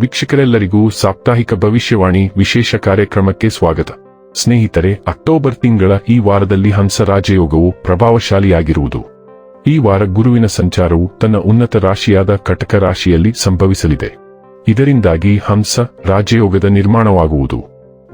ವೀಕ್ಷಕರೆಲ್ಲರಿಗೂ ಸಾಪ್ತಾಹಿಕ ಭವಿಷ್ಯವಾಣಿ ವಿಶೇಷ ಕಾರ್ಯಕ್ರಮಕ್ಕೆ ಸ್ವಾಗತ. ಸ್ನೇಹಿತರೆ, ಅಕ್ಟೋಬರ್ ತಿಂಗಳ ಈ ವಾರದಲ್ಲಿ ಹಂಸ ರಾಜಯೋಗವು ಪ್ರಭಾವಶಾಲಿಯಾಗಿರುವುದು. ಈ ವಾರ ಗುರುವಿನ ಸಂಚಾರವು ತನ್ನ ಉನ್ನತ ರಾಶಿಯಾದ ಕಟಕ ರಾಶಿಯಲ್ಲಿ ಸಂಭವಿಸಲಿದೆ. ಇದರಿಂದಾಗಿ ಹಂಸ ರಾಜಯೋಗದ ನಿರ್ಮಾಣವಾಗುವುದು.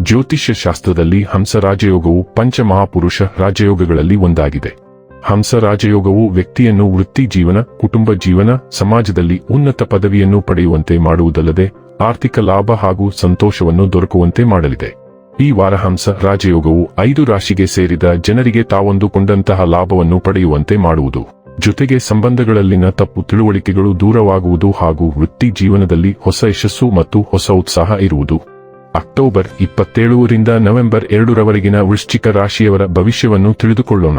ಜ್ಯೋತಿಷ್ಯ ಶಾಸ್ತ್ರದಲ್ಲಿ ಹಂಸ ರಾಜಯೋಗವು ಪಂಚಮಹಾಪುರುಷ ರಾಜಯೋಗಗಳಲ್ಲಿ ಒಂದಾಗಿದೆ. ಹಂಸ ರಾಜಯೋಗವು ವ್ಯಕ್ತಿಯನ್ನು ವೃತ್ತಿ ಜೀವನ, ಕುಟುಂಬ ಜೀವನ, ಸಮಾಜದಲ್ಲಿ ಉನ್ನತ ಪದವಿಯನ್ನು ಪಡೆಯುವಂತೆ ಮಾಡುವುದಲ್ಲದೆ ಆರ್ಥಿಕ ಲಾಭ ಹಾಗೂ ಸಂತೋಷವನ್ನು ದೊರಕುವಂತೆ ಮಾಡಲಿದೆ. ಈ ವಾರಹಂಸ ರಾಜಯೋಗವು ಐದು ರಾಶಿಗೆ ಸೇರಿದ ಜನರಿಗೆ ತಾವೊಂದುಕೊಂಡಂತಹ ಲಾಭವನ್ನು ಪಡೆಯುವಂತೆ ಮಾಡುವುದು. ಜೊತೆಗೆ ಸಂಬಂಧಗಳಲ್ಲಿನ ತಪ್ಪು ತಿಳುವಳಿಕೆಗಳು ದೂರವಾಗುವುದು ಹಾಗೂ ವೃತ್ತಿ ಜೀವನದಲ್ಲಿ ಹೊಸ ಯಶಸ್ಸು ಮತ್ತು ಹೊಸ ಉತ್ಸಾಹ ಇರುವುದು. ಅಕ್ಟೋಬರ್ ಇಪ್ಪತ್ತೇಳರಿಂದ ನವೆಂಬರ್ ಎರಡರವರೆಗಿನ ವೃಶ್ಚಿಕ ರಾಶಿಯವರ ಭವಿಷ್ಯವನ್ನು ತಿಳಿದುಕೊಳ್ಳೋಣ.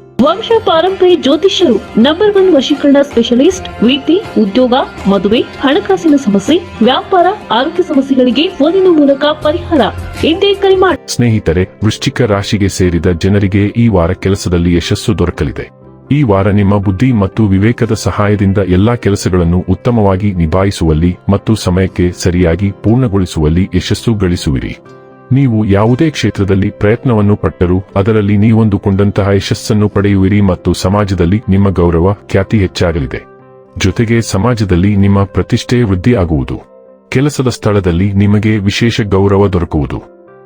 ವಂಶ ಪಾರಂಪರ್ಯ ಜ್ಯೋತಿಷ್ಯರು ನಂಬರ್ ಒನ್ ವಶೀಕರಣ ಸ್ಪೆಷಲಿಸ್ಟ್ ವೃತ್ತಿ ಉದ್ಯೋಗ, ಮದುವೆ, ಹಣಕಾಸಿನ ಸಮಸ್ಯೆ, ವ್ಯಾಪಾರ, ಆರೋಗ್ಯ ಸಮಸ್ಯೆಗಳಿಗೆ ಫೋನಿನ ಮೂಲಕ ಪರಿಹಾರ. ಇಂದೇ ಕರೆ ಮಾಡಿ ಸ್ನೇಹಿತರೆ, ವೃಶ್ಚಿಕ ರಾಶಿಗೆ ಸೇರಿದ ಜನರಿಗೆ ಈ ವಾರ ಕೆಲಸದಲ್ಲಿ ಯಶಸ್ಸು ದೊರಕಲಿದೆ. ಈ ವಾರ ನಿಮ್ಮ ಬುದ್ಧಿ ಮತ್ತು ವಿವೇಕದ ಸಹಾಯದಿಂದ ಎಲ್ಲಾ ಕೆಲಸಗಳನ್ನು ಉತ್ತಮವಾಗಿ ನಿಭಾಯಿಸುವಲ್ಲಿ ಮತ್ತು ಸಮಯಕ್ಕೆ ಸರಿಯಾಗಿ ಪೂರ್ಣಗೊಳಿಸುವಲ್ಲಿ ಯಶಸ್ಸು ಗಳಿಸುವಿರಿ. ನೀವು ಯಾವುದೇ ಕ್ಷೇತ್ರದಲ್ಲಿ ಪ್ರಯತ್ನವನ್ನು ಪಟ್ಟರೂ ಅದರಲ್ಲಿ ನೀವೊಂದುಕೊಂಡಂತಹ ಯಶಸ್ಸನ್ನು ಪಡೆಯುವಿರಿ ಮತ್ತು ಸಮಾಜದಲ್ಲಿ ನಿಮ್ಮ ಗೌರವ ಖ್ಯಾತಿ ಹೆಚ್ಚಾಗಲಿದೆ. ಜೊತೆಗೆ ಸಮಾಜದಲ್ಲಿ ನಿಮ್ಮ ಪ್ರತಿಷ್ಠೆ ವೃದ್ಧಿಯಾಗುವುದು. ಕೆಲಸದ ಸ್ಥಳದಲ್ಲಿ ನಿಮಗೆ ವಿಶೇಷ ಗೌರವ ದೊರಕುವುದು.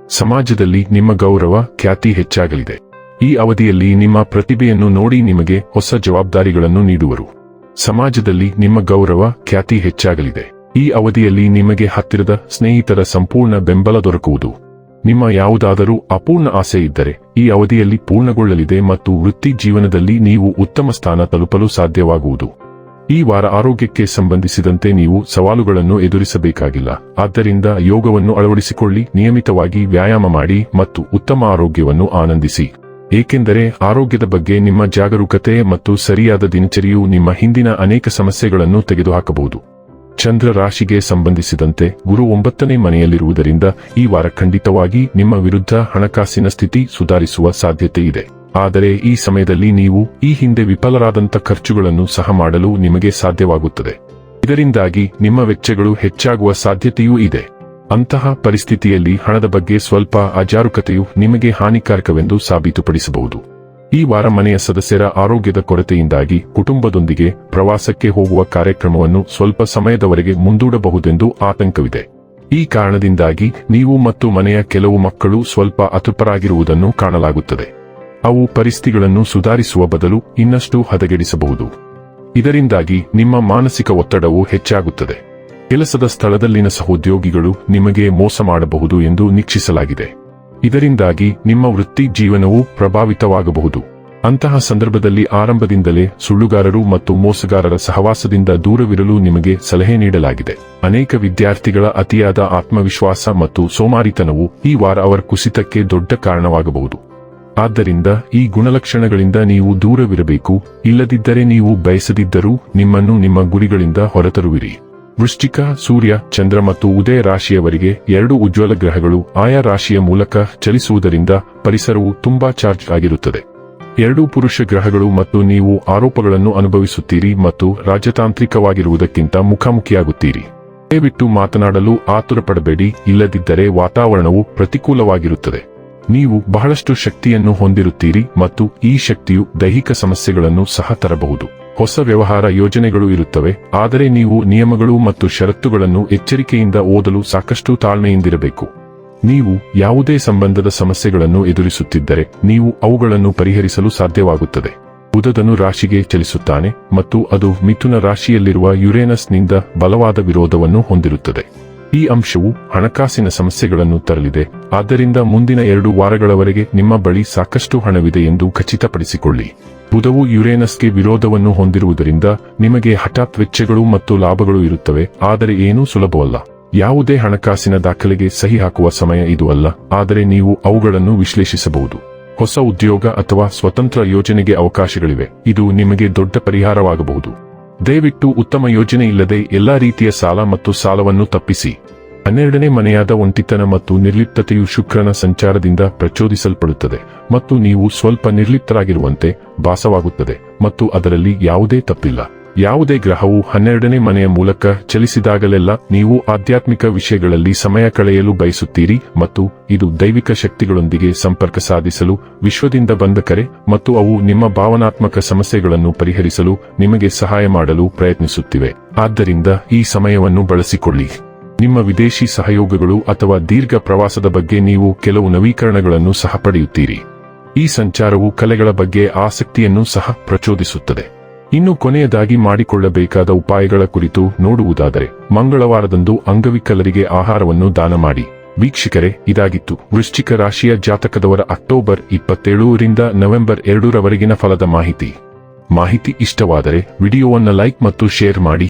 ಸಮಾಜದಲ್ಲಿ ನಿಮ್ಮ ಗೌರವ ಖ್ಯಾತಿ ಹೆಚ್ಚಾಗಲಿದೆ. ಈ ಅವಧಿಯಲ್ಲಿ ನಿಮ್ಮ ಪ್ರತಿಭೆಯನ್ನು ನೋಡಿ ನಿಮಗೆ ಹೊಸ ಜವಾಬ್ದಾರಿಗಳನ್ನು ನೀಡುವರು. ಸಮಾಜದಲ್ಲಿ ನಿಮ್ಮ ಗೌರವ ಖ್ಯಾತಿ ಹೆಚ್ಚಾಗಲಿದೆ. ಈ ಅವಧಿಯಲ್ಲಿ ನಿಮಗೆ ಹತ್ತಿರದ ಸ್ನೇಹಿತರ ಸಂಪೂರ್ಣ ಬೆಂಬಲ ದೊರಕುವುದು. ನಿಮ್ಮ ಯಾವುದಾದರೂ ಅಪೂರ್ಣ ಆಸೆ ಇದ್ದರೆ ಈ ಅವಧಿಯಲ್ಲಿ ಪೂರ್ಣಗೊಳ್ಳಲಿದೆ ಮತ್ತು ವೃತ್ತಿ ಜೀವನದಲ್ಲಿ ನೀವು ಉತ್ತಮ ಸ್ಥಾನ ತಲುಪಲು ಸಾಧ್ಯವಾಗುವುದು. ಈ ವಾರ ಆರೋಗ್ಯಕ್ಕೆ ಸಂಬಂಧಿಸಿದಂತೆ ನೀವು ಸವಾಲುಗಳನ್ನು ಎದುರಿಸಬೇಕಾಗಿಲ್ಲ. ಆದ್ದರಿಂದ ಯೋಗವನ್ನು ಅಳವಡಿಸಿಕೊಳ್ಳಿ, ನಿಯಮಿತವಾಗಿ ವ್ಯಾಯಾಮ ಮಾಡಿ ಮತ್ತು ಉತ್ತಮ ಆರೋಗ್ಯವನ್ನು ಆನಂದಿಸಿ. ಏಕೆಂದರೆ ಆರೋಗ್ಯದ ಬಗ್ಗೆ ನಿಮ್ಮ ಜಾಗರೂಕತೆ ಮತ್ತು ಸರಿಯಾದ ದಿನಚರಿಯು ನಿಮ್ಮ ಹಿಂದಿನ ಅನೇಕ ಸಮಸ್ಯೆಗಳನ್ನು ತೆಗೆದುಹಾಕಬಹುದು. ಚಂದ್ರ ರಾಶಿಗೆ ಸಂಬಂಧಿಸಿದಂತೆ ಗುರು ಒಂಬತ್ತನೇ ಮನೆಯಲ್ಲಿರುವುದರಿಂದ ಈ ವಾರ ಖಂಡಿತವಾಗಿ ನಿಮ್ಮ ವಿರುದ್ಧ ಹಣಕಾಸಿನ ಸ್ಥಿತಿ ಸುಧಾರಿಸುವ ಸಾಧ್ಯತೆ ಇದೆ. ಆದರೆ ಈ ಸಮಯದಲ್ಲಿ ನೀವು ಈ ಹಿಂದೆ ವಿಫಲರಾದಂಥ ಖರ್ಚುಗಳನ್ನು ಸಹ ಮಾಡಲು ನಿಮಗೆ ಸಾಧ್ಯವಾಗುತ್ತದೆ. ಇದರಿಂದಾಗಿ ನಿಮ್ಮ ವೆಚ್ಚಗಳು ಹೆಚ್ಚಾಗುವ ಸಾಧ್ಯತೆಯೂ ಇದೆ. ಅಂತಹ ಪರಿಸ್ಥಿತಿಯಲ್ಲಿ ಹಣದ ಬಗ್ಗೆ ಸ್ವಲ್ಪ ಅಜಾರುಕತೆಯು ನಿಮಗೆ ಹಾನಿಕಾರಕವೆಂದು ಸಾಬೀತುಪಡಿಸಬಹುದು. ಈ ವಾರ ಮನೆಯ ಸದಸ್ಯರ ಆರೋಗ್ಯದ ಕೊರತೆಯಿಂದಾಗಿ ಕುಟುಂಬದೊಂದಿಗೆ ಪ್ರವಾಸಕ್ಕೆ ಹೋಗುವ ಕಾರ್ಯಕ್ರಮವನ್ನು ಸ್ವಲ್ಪ ಸಮಯದವರೆಗೆ ಮುಂದೂಡಬಹುದೆಂದು ಆತಂಕವಿದೆ. ಈ ಕಾರಣದಿಂದಾಗಿ ನೀವು ಮತ್ತು ಮನೆಯ ಕೆಲವು ಮಕ್ಕಳು ಸ್ವಲ್ಪ ಅತೃಪರಾಗಿರುವುದನ್ನು ಕಾಣಲಾಗುತ್ತದೆ. ಅವು ಪರಿಸ್ಥಿತಿಗಳನ್ನು ಸುಧಾರಿಸುವ ಬದಲು ಇನ್ನಷ್ಟು ಹದಗೆಡಿಸಬಹುದು. ಇದರಿಂದಾಗಿ ನಿಮ್ಮ ಮಾನಸಿಕ ಒತ್ತಡವು ಹೆಚ್ಚಾಗುತ್ತದೆ. ಕೆಲಸದ ಸ್ಥಳದಲ್ಲಿನ ಸಹೋದ್ಯೋಗಿಗಳು ನಿಮಗೆ ಮೋಸ ಮಾಡಬಹುದು ಎಂದು ನಿರೀಕ್ಷಿಸಲಾಗಿದೆ. ಇದರಿಂದಾಗಿ ನಿಮ್ಮ ವೃತ್ತಿ ಜೀವನವು ಪ್ರಭಾವಿತವಾಗಬಹುದು. ಅಂತಹ ಸಂದರ್ಭದಲ್ಲಿ ಆರಂಭದಿಂದಲೇ ಸುಳ್ಳುಗಾರರು ಮತ್ತು ಮೋಸಗಾರರ ಸಹವಾಸದಿಂದ ದೂರವಿರಲು ನಿಮಗೆ ಸಲಹೆ ನೀಡಲಾಗಿದೆ. ಅನೇಕ ವಿದ್ಯಾರ್ಥಿಗಳ ಅತಿಯಾದ ಆತ್ಮವಿಶ್ವಾಸ ಮತ್ತು ಸೋಮಾರಿತನವು ಈ ವಾರ ಅವರ ಕುಸಿತಕ್ಕೆ ದೊಡ್ಡ ಕಾರಣವಾಗಬಹುದು. ಆದ್ದರಿಂದ ಈ ಗುಣಲಕ್ಷಣಗಳಿಂದ ನೀವು ದೂರವಿರಬೇಕು, ಇಲ್ಲದಿದ್ದರೆ ನೀವು ಬಯಸದಿದ್ದರೂ ನಿಮ್ಮನ್ನು ನಿಮ್ಮ ಗುರಿಗಳಿಂದ ಹೊರತರುವಿರಿ. ವೃಶ್ಚಿಕ, ಸೂರ್ಯ, ಚಂದ್ರ ಮತ್ತು ಉದಯ ರಾಶಿಯವರಿಗೆ ಎರಡು ಉಜ್ವಲ ಗ್ರಹಗಳು ಆಯಾ ರಾಶಿಯ ಮೂಲಕ ಚಲಿಸುವುದರಿಂದ ಪರಿಸರವು ತುಂಬಾ ಚಾರ್ಜ್ ಆಗಿರುತ್ತದೆ. ಎರಡೂ ಪುರುಷ ಗ್ರಹಗಳು ಮತ್ತು ನೀವು ಆರೋಪಗಳನ್ನು ಅನುಭವಿಸುತ್ತೀರಿ ಮತ್ತು ರಾಜತಾಂತ್ರಿಕವಾಗಿರುವುದಕ್ಕಿಂತ ಮುಖಾಮುಖಿಯಾಗುತ್ತೀರಿ. ದಯವಿಟ್ಟು ಮಾತನಾಡಲು ಆತುರ ಪಡಬೇಡಿ ಇಲ್ಲದಿದ್ದರೆ ವಾತಾವರಣವು ಪ್ರತಿಕೂಲವಾಗಿರುತ್ತದೆ. ನೀವು ಬಹಳಷ್ಟು ಶಕ್ತಿಯನ್ನು ಹೊಂದಿರುತ್ತೀರಿ ಮತ್ತು ಈ ಶಕ್ತಿಯು ದೈಹಿಕ ಸಮಸ್ಯೆಗಳನ್ನು ಸಹ ತರಬಹುದು. ಹೊಸ ವ್ಯವಹಾರ ಯೋಜನೆಗಳು ಇರುತ್ತವೆ, ಆದರೆ ನೀವು ನಿಯಮಗಳು ಮತ್ತು ಷರತ್ತುಗಳನ್ನು ಎಚ್ಚರಿಕೆಯಿಂದ ಓದಲು ಸಾಕಷ್ಟು ತಾಳ್ಮೆಯಿಂದಿರಬೇಕು. ನೀವು ಯಾವುದೇ ಸಂಬಂಧದ ಸಮಸ್ಯೆಗಳನ್ನು ಎದುರಿಸುತ್ತಿದ್ದರೆ, ನೀವು ಅವುಗಳನ್ನು ಪರಿಹರಿಸಲು ಸಾಧ್ಯವಾಗುತ್ತದೆ. ಬುಧದನು ರಾಶಿಗೆ ಚಲಿಸುತ್ತಾನೆ, ಮತ್ತು ಅದು ಮಿಥುನ ರಾಶಿಯಲ್ಲಿರುವ ಯುರೇನಸ್ನಿಂದ ಬಲವಾದ ವಿರೋಧವನ್ನು ಹೊಂದಿರುತ್ತದೆ. ಈ ಅಂಶವು ಹಣಕಾಸಿನ ಸಮಸ್ಯೆಗಳನ್ನು ತರಲಿದೆ, ಆದ್ದರಿಂದ ಮುಂದಿನ ಎರಡು ವಾರಗಳವರೆಗೆ ನಿಮ್ಮ ಬಳಿ ಸಾಕಷ್ಟು ಹಣವಿದೆ ಎಂದು ಖಚಿತಪಡಿಸಿಕೊಳ್ಳಿ. ಬುಧವು ಯುರೇನಸ್ಗೆ ವಿರೋಧವನ್ನು ಹೊಂದಿರುವುದರಿಂದ ನಿಮಗೆ ಹಠಾತ್ ವೆಚ್ಚಗಳು ಮತ್ತು ಲಾಭಗಳು ಇರುತ್ತವೆ, ಆದರೆ ಏನೂ ಸುಲಭವಲ್ಲ. ಯಾವುದೇ ಹಣಕಾಸಿನ ದಾಖಲೆಗೆ ಸಹಿ ಹಾಕುವ ಸಮಯ ಇದು ಅಲ್ಲ, ಆದರೆ ನೀವು ಅವುಗಳನ್ನು ವಿಶ್ಲೇಷಿಸಬಹುದು. ಹೊಸ ಉದ್ಯೋಗ ಅಥವಾ ಸ್ವತಂತ್ರ ಯೋಜನೆಗೆ ಅವಕಾಶಗಳಿವೆ, ಇದು ನಿಮಗೆ ದೊಡ್ಡ ಪರಿಹಾರವಾಗಬಹುದು. ದಯವಿಟ್ಟು ಉತ್ತಮ ಯೋಜನೆ ಇಲ್ಲದೆ ಎಲ್ಲಾ ರೀತಿಯ ಸಾಲ ಮತ್ತು ಸಾಲವನ್ನು ತಪ್ಪಿಸಿ. ಹನ್ನೆರಡನೇ ಮನೆಯಾದ ಒಂಟಿತನ ಮತ್ತು ನಿರ್ಲಿಪ್ತತೆಯು ಶುಕ್ರನ ಸಂಚಾರದಿಂದ ಪ್ರಚೋದಿಸಲ್ಪಡುತ್ತದೆ ಮತ್ತು ನೀವು ಸ್ವಲ್ಪ ನಿರ್ಲಿಪ್ತರಾಗಿರುವಂತೆ ಭಾಸವಾಗುತ್ತದೆ ಮತ್ತು ಅದರಲ್ಲಿ ಯಾವುದೇ ತಪ್ಪಿಲ್ಲ. ಯಾವುದೇ ಗ್ರಹವು ಹನ್ನೆರಡನೇ ಮನೆಯ ಮೂಲಕ ಚಲಿಸಿದಾಗಲೆಲ್ಲ ನೀವು ಆಧ್ಯಾತ್ಮಿಕ ವಿಷಯಗಳಲ್ಲಿ ಸಮಯ ಕಳೆಯಲು ಬಯಸುತ್ತೀರಿ ಮತ್ತು ಇದು ದೈವಿಕ ಶಕ್ತಿಗಳೊಂದಿಗೆ ಸಂಪರ್ಕ ಸಾಧಿಸಲು ವಿಶ್ವದಿಂದ ಬಂದ ಕರೆ ಮತ್ತು ಅವು ನಿಮ್ಮ ಭಾವನಾತ್ಮಕ ಸಮಸ್ಯೆಗಳನ್ನು ಪರಿಹರಿಸಲು ನಿಮಗೆ ಸಹಾಯ ಮಾಡಲು ಪ್ರಯತ್ನಿಸುತ್ತಿವೆ. ಆದ್ದರಿಂದ ಈ ಸಮಯವನ್ನು ಬಳಸಿಕೊಳ್ಳಿ. ನಿಮ್ಮ ವಿದೇಶಿ ಸಹಯೋಗಗಳು ಅಥವಾ ದೀರ್ಘ ಪ್ರವಾಸದ ಬಗ್ಗೆ ನೀವು ಕೆಲವು ನವೀಕರಣಗಳನ್ನು ಸಹ ಪಡೆಯುತ್ತೀರಿ. ಈ ಸಂಚಾರವು ಕಲೆಗಳ ಬಗ್ಗೆ ಆಸಕ್ತಿಯನ್ನು ಸಹ ಪ್ರಚೋದಿಸುತ್ತದೆ. ಇನ್ನು ಕೊನೆಯದಾಗಿ ಮಾಡಿಕೊಳ್ಳಬೇಕಾದ ಉಪಾಯಗಳ ಕುರಿತು ನೋಡುವುದಾದರೆ, ಮಂಗಳವಾರದಂದು ಅಂಗವಿಕಲರಿಗೆ ಆಹಾರವನ್ನು ದಾನ ಮಾಡಿ. ವೀಕ್ಷಕರೇ, ಇದಾಗಿತ್ತು. ವೃಶ್ಚಿಕ ರಾಶಿಯ ಜಾತಕದವರ ಅಕ್ಟೋಬರ್ ಇಪ್ಪತ್ತೇಳರಿಂದ ನವೆಂಬರ್ ಎರಡರವರೆಗಿನ ಫಲದ ಮಾಹಿತಿ. ಮಾಹಿತಿ ಇಷ್ಟವಾದರೆ ವಿಡಿಯೋವನ್ನು ಲೈಕ್ ಮತ್ತು ಶೇರ್ ಮಾಡಿ.